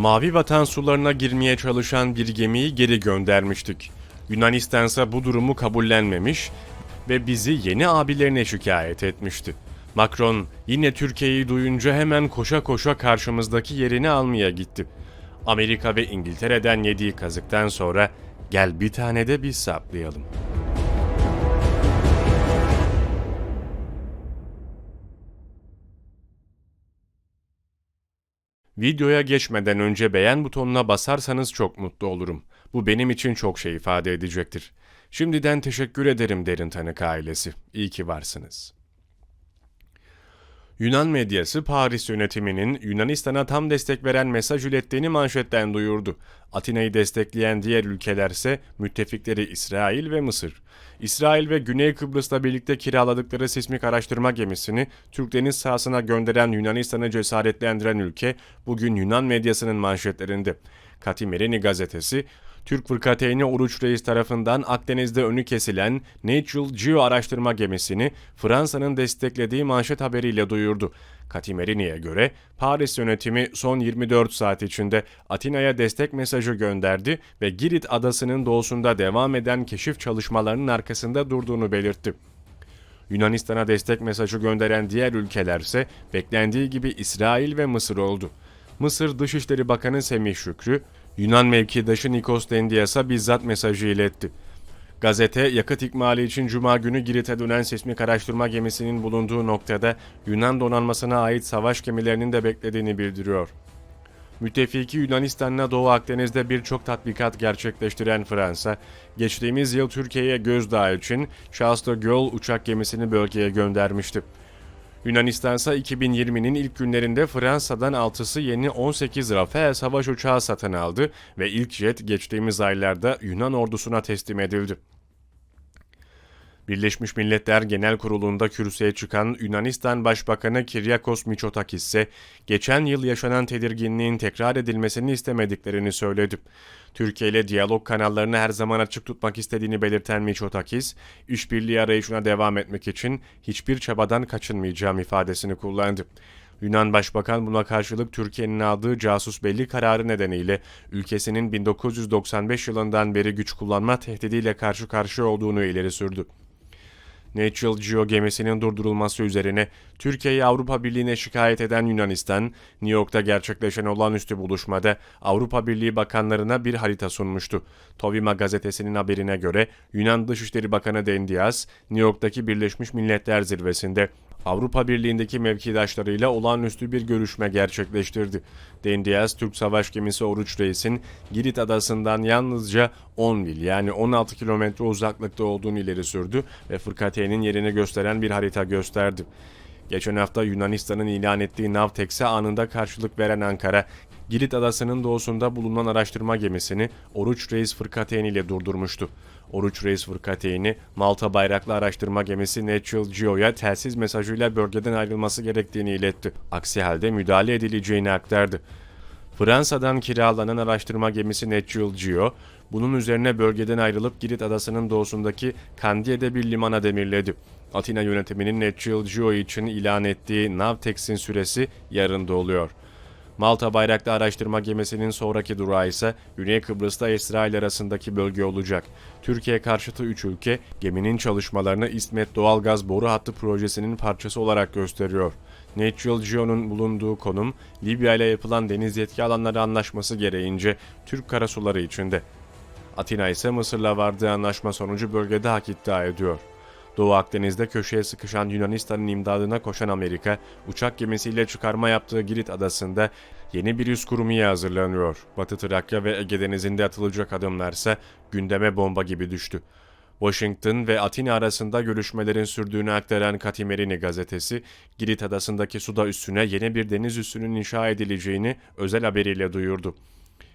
Mavi Vatan sularına girmeye çalışan bir gemiyi geri göndermiştik. Yunanistan ise bu durumu kabullenmemiş ve bizi yeni abilerine şikayet etmişti. Macron yine Türkiye'yi duyunca hemen koşa koşa karşımızdaki yerini almaya gitti. Amerika ve İngiltere'den yediği kazıktan sonra gel bir tane de biz saplayalım. Videoya geçmeden önce beğen butonuna basarsanız çok mutlu olurum. Bu benim için çok şey ifade edecektir. Şimdiden teşekkür ederim Derin Tanık ailesi. İyi ki varsınız. Yunan medyası Paris yönetiminin Yunanistan'a tam destek veren mesaj ilettiğini manşetten duyurdu. Atina'yı destekleyen diğer ülkelerse müttefikleri İsrail ve Mısır. İsrail ve Güney Kıbrıs'la birlikte kiraladıkları sismik araştırma gemisini Türk deniz sahasına gönderen Yunanistan'ı cesaretlendiren ülke bugün Yunan medyasının manşetlerinde. Katimerini gazetesi Türk fırkateyni Oruç Reis tarafından Akdeniz'de önü kesilen Natural Geo araştırma gemisini Fransa'nın desteklediği manşet haberiyle duyurdu. Katimerini'ye göre Paris yönetimi son 24 saat içinde Atina'ya destek mesajı gönderdi ve Girit adasının doğusunda devam eden keşif çalışmalarının arkasında durduğunu belirtti. Yunanistan'a destek mesajı gönderen diğer ülkelerse beklendiği gibi İsrail ve Mısır oldu. Mısır Dışişleri Bakanı Semih Şükrü, Yunan mevkidaşı Nikos Dendias'a bizzat mesajı iletti. Gazete, yakıt ikmali için Cuma günü Girit'e dönen sismik araştırma gemisinin bulunduğu noktada Yunan donanmasına ait savaş gemilerinin de beklediğini bildiriyor. Müttefiki Yunanistan'la Doğu Akdeniz'de birçok tatbikat gerçekleştiren Fransa, geçtiğimiz yıl Türkiye'ye gözdağı için Charles de Gaulle uçak gemisini bölgeye göndermişti. Yunanistan ise 2020'nin ilk günlerinde Fransa'dan 6'sı yeni 18 Rafale savaş uçağı satın aldı ve ilk jet geçtiğimiz aylarda Yunan ordusuna teslim edildi. Birleşmiş Milletler Genel Kurulu'nda kürsüye çıkan Yunanistan Başbakanı Kiryakos Mitsotakis ise geçen yıl yaşanan tedirginliğin tekrar edilmesini istemediklerini söyledi. Türkiye ile diyalog kanallarını her zaman açık tutmak istediğini belirten Mitsotakis, işbirliği arayışına devam etmek için hiçbir çabadan kaçınmayacağım ifadesini kullandı. Yunan Başbakan buna karşılık Türkiye'nin aldığı casus belli kararı nedeniyle ülkesinin 1995 yılından beri güç kullanma tehdidiyle karşı karşıya olduğunu ileri sürdü. Natural Geo gemisinin durdurulması üzerine Türkiye'yi Avrupa Birliği'ne şikayet eden Yunanistan, New York'ta gerçekleşen olağanüstü buluşmada Avrupa Birliği bakanlarına bir harita sunmuştu. Tovima gazetesinin haberine göre Yunan Dışişleri Bakanı Dendias, New York'taki Birleşmiş Milletler Zirvesi'nde Avrupa Birliği'ndeki mevkidaşlarıyla olağanüstü bir görüşme gerçekleştirdi. Dendias, Türk savaş gemisi Oruç Reis'in Girit adasından yalnızca 10 mil yani 16 kilometre uzaklıkta olduğunu ileri sürdü ve fırkateyn'in yerini gösteren bir harita gösterdi. Geçen hafta Yunanistan'ın ilan ettiği Navtex'e anında karşılık veren Ankara, Girit adasının doğusunda bulunan araştırma gemisini Oruç Reis Fırkateyn ile durdurmuştu. Oruç Reis Fırkateyni, Malta bayraklı araştırma gemisi Natural Geo'ya telsiz mesajıyla bölgeden ayrılması gerektiğini iletti. Aksi halde müdahale edileceğini aktardı. Fransa'dan kiralanan araştırma gemisi Natural Geo, bunun üzerine bölgeden ayrılıp Girit adasının doğusundaki Kandiye'de bir limana demirledi. Atina yönetiminin Natural Geo için ilan ettiği Navtex'in süresi yarın doluyor. Malta bayraklı araştırma gemisinin sonraki durağı ise Güney Kıbrıs'ta İsrail arasındaki bölge olacak. Türkiye karşıtı 3 ülke geminin çalışmalarını İsmet Doğalgaz Boru Hattı projesinin parçası olarak gösteriyor. Natural Geo'nun bulunduğu konum Libya ile yapılan deniz yetki alanları anlaşması gereğince Türk karasuları içinde. Atina ise Mısır'la vardığı anlaşma sonucu bölgede hak iddia ediyor. Doğu Akdeniz'de köşeye sıkışan Yunanistan'ın imdadına koşan Amerika, uçak gemisiyle çıkarma yaptığı Girit adasında yeni bir üs kurmaya hazırlanıyor. Batı Trakya ve Ege Denizi'nde atılacak adımlarsa gündeme bomba gibi düştü. Washington ve Atina arasında görüşmelerin sürdüğünü aktaran Katimerini gazetesi, Girit adasındaki suda üssüne yeni bir deniz üssünün inşa edileceğini özel haberiyle duyurdu.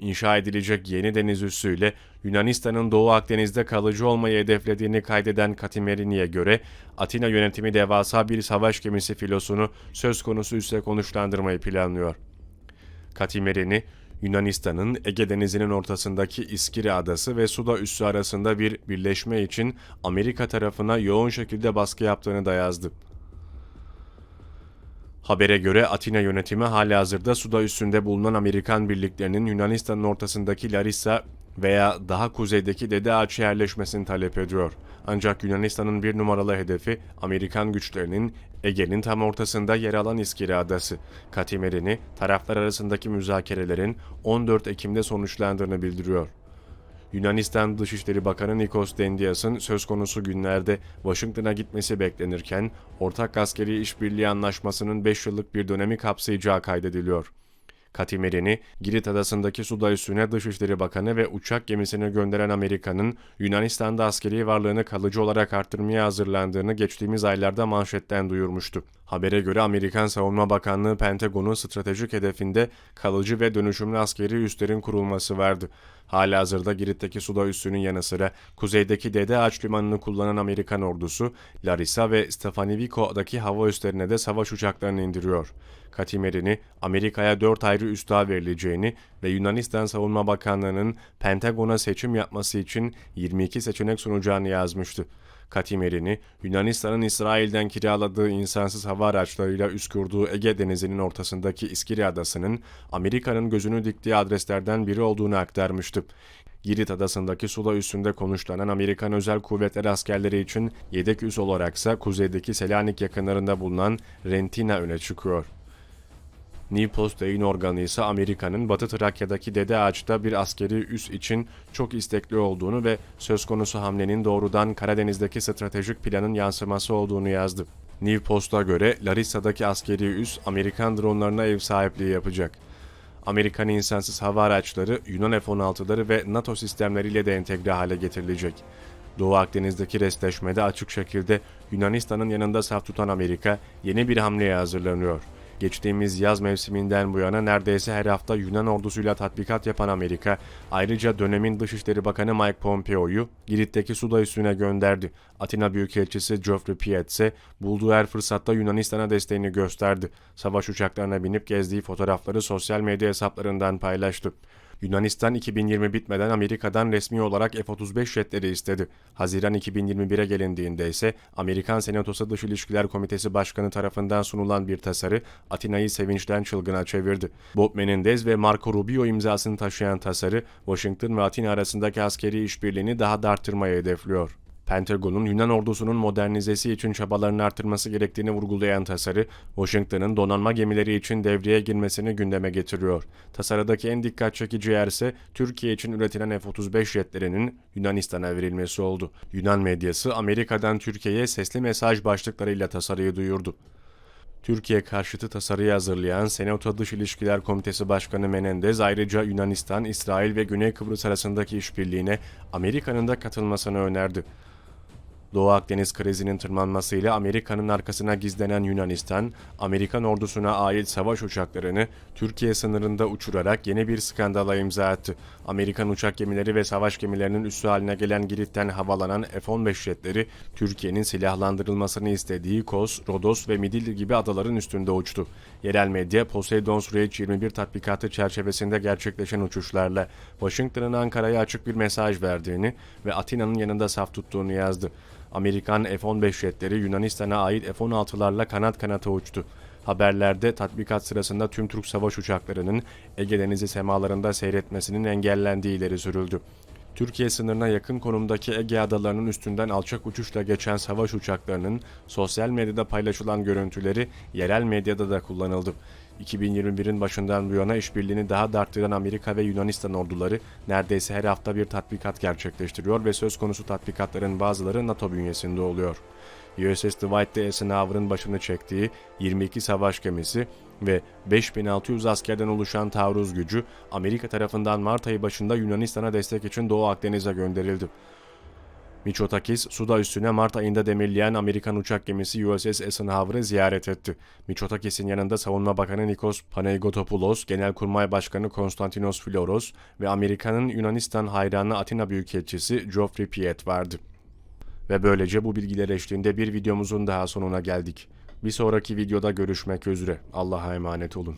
İnşa edilecek yeni deniz üssüyle Yunanistan'ın Doğu Akdeniz'de kalıcı olmayı hedeflediğini kaydeden Katimerini'ye göre Atina yönetimi devasa bir savaş gemisi filosunu söz konusu üsse konuşlandırmayı planlıyor. Katimerini, Yunanistan'ın Ege Denizi'nin ortasındaki İskiri Adası ve Suda üssü arasında bir birleşme için Amerika tarafına yoğun şekilde baskı yaptığını da yazdı. Habere göre Atina yönetimi halihazırda suda üstünde bulunan Amerikan birliklerinin Yunanistan'ın ortasındaki Larissa veya daha kuzeydeki Dede Ağaçı yerleşmesini talep ediyor. Ancak Yunanistan'ın bir numaralı hedefi Amerikan güçlerinin Ege'nin tam ortasında yer alan İskele Adası. Katimerini taraflar arasındaki müzakerelerin 14 Ekim'de sonuçlandığını bildiriyor. Yunanistan Dışişleri Bakanı Nikos Dendias'ın söz konusu günlerde Washington'a gitmesi beklenirken ortak askeri işbirliği anlaşmasının 5 yıllık bir dönemi kapsayacağı kaydediliyor. Katimerini, Girit adasındaki suda üstüne Dışişleri Bakanı ve uçak gemisini gönderen Amerika'nın Yunanistan'da askeri varlığını kalıcı olarak arttırmaya hazırlandığını geçtiğimiz aylarda manşetten duyurmuştu. Habere göre Amerikan Savunma Bakanlığı Pentagon'un stratejik hedefinde kalıcı ve dönüşümlü askeri üslerin kurulması vardı. Halihazırda Girit'teki suda üssünün yanı sıra kuzeydeki Dede Ağaç Limanı'nı kullanan Amerikan ordusu, Larissa ve Stefaniviko'daki hava üslerine de savaş uçaklarını indiriyor. Katimerini Amerika'ya 4 ayrı üs daha verileceğini ve Yunanistan Savunma Bakanlığı'nın Pentagon'a seçim yapması için 22 seçenek sunacağını yazmıştı. Katimerini, Yunanistan'ın İsrail'den kiraladığı insansız hava araçlarıyla üst kurduğu Ege Denizi'nin ortasındaki İskiri Adası'nın Amerika'nın gözünü diktiği adreslerden biri olduğunu aktarmıştı. Girit Adası'ndaki suda üstünde konuşlanan Amerikan Özel Kuvvetler askerleri için yedek üs olaraksa kuzeydeki Selanik yakınlarında bulunan Rentina öne çıkıyor. New Post yayın organı ise Amerika'nın Batı Trakya'daki Dede Ağaç'ta bir askeri üs için çok istekli olduğunu ve söz konusu hamlenin doğrudan Karadeniz'deki stratejik planın yansıması olduğunu yazdı. New Post'a göre Larissa'daki askeri üs Amerikan dronlarına ev sahipliği yapacak. Amerikan insansız hava araçları, Yunan F-16'ları ve NATO sistemleriyle de entegre hale getirilecek. Doğu Akdeniz'deki restleşmede açık şekilde Yunanistan'ın yanında saf tutan Amerika yeni bir hamleye hazırlanıyor. Geçtiğimiz yaz mevsiminden bu yana neredeyse her hafta Yunan ordusuyla tatbikat yapan Amerika, ayrıca dönemin Dışişleri Bakanı Mike Pompeo'yu Girit'teki suda üstüne gönderdi. Atina Büyükelçisi Geoffrey Piet ise bulduğu her fırsatta Yunanistan'a desteğini gösterdi. Savaş uçaklarına binip gezdiği fotoğrafları sosyal medya hesaplarından paylaştı. Yunanistan 2020 bitmeden Amerika'dan resmi olarak F-35 jetleri istedi. Haziran 2021'e gelindiğinde ise Amerikan Senatosu Dış İlişkiler Komitesi Başkanı tarafından sunulan bir tasarı Atina'yı sevinçten çılgına çevirdi. Bob Menendez ve Marco Rubio imzasını taşıyan tasarı Washington ve Atina arasındaki askeri işbirliğini daha da arttırmayı hedefliyor. Pentagon'un Yunan ordusunun modernizesi için çabalarını artırması gerektiğini vurgulayan tasarı, Washington'ın donanma gemileri için devreye girmesini gündeme getiriyor. Tasarıdaki en dikkat çekici yer ise Türkiye için üretilen F-35 jetlerinin Yunanistan'a verilmesi oldu. Yunan medyası Amerika'dan Türkiye'ye sesli mesaj başlıklarıyla tasarıyı duyurdu. Türkiye karşıtı tasarıyı hazırlayan Senato Dış İlişkiler Komitesi Başkanı Menendez ayrıca Yunanistan, İsrail ve Güney Kıbrıs arasındaki işbirliğine Amerika'nın da katılmasını önerdi. Doğu Akdeniz krizinin tırmanmasıyla Amerika'nın arkasına gizlenen Yunanistan, Amerikan ordusuna ait savaş uçaklarını Türkiye sınırında uçurarak yeni bir skandala imza attı. Amerikan uçak gemileri ve savaş gemilerinin üssü haline gelen Girit'ten havalanan F-15 jetleri, Türkiye'nin silahlandırılmasını istediği Kos, Rodos ve Midilli gibi adaların üstünde uçtu. Yerel medya, Poseidon Süreç 21 tatbikatı çerçevesinde gerçekleşen uçuşlarla Washington'ın Ankara'ya açık bir mesaj verdiğini ve Atina'nın yanında saf tuttuğunu yazdı. Amerikan F-15 jetleri Yunanistan'a ait F-16'larla kanat kanata uçtu. Haberlerde tatbikat sırasında tüm Türk savaş uçaklarının Ege Denizi semalarında seyretmesinin engellendiği ileri sürüldü. Türkiye sınırına yakın konumdaki Ege adalarının üstünden alçak uçuşla geçen savaş uçaklarının sosyal medyada paylaşılan görüntüleri yerel medyada da kullanıldı. 2021'in başından bu yana işbirliğini daha da arttıran Amerika ve Yunanistan orduları neredeyse her hafta bir tatbikat gerçekleştiriyor ve söz konusu tatbikatların bazıları NATO bünyesinde oluyor. USS Dwight D. Eisenhower'ın başını çektiği 22 savaş gemisi ve 5600 askerden oluşan taarruz gücü Amerika tarafından Mart ayı başında Yunanistan'a destek için Doğu Akdeniz'e gönderildi. Miçotakis, suda üstüne Mart ayında demirleyen Amerikan uçak gemisi USS Eisenhower'ı ziyaret etti. Miçotakis'in yanında Savunma Bakanı Nikos Panayotopoulos, Genelkurmay Başkanı Konstantinos Filoros ve Amerika'nın Yunanistan hayranı Atina Büyükelçisi Geoffrey Piet vardı. Ve böylece bu bilgiler eşliğinde bir videomuzun daha sonuna geldik. Bir sonraki videoda görüşmek üzere. Allah'a emanet olun.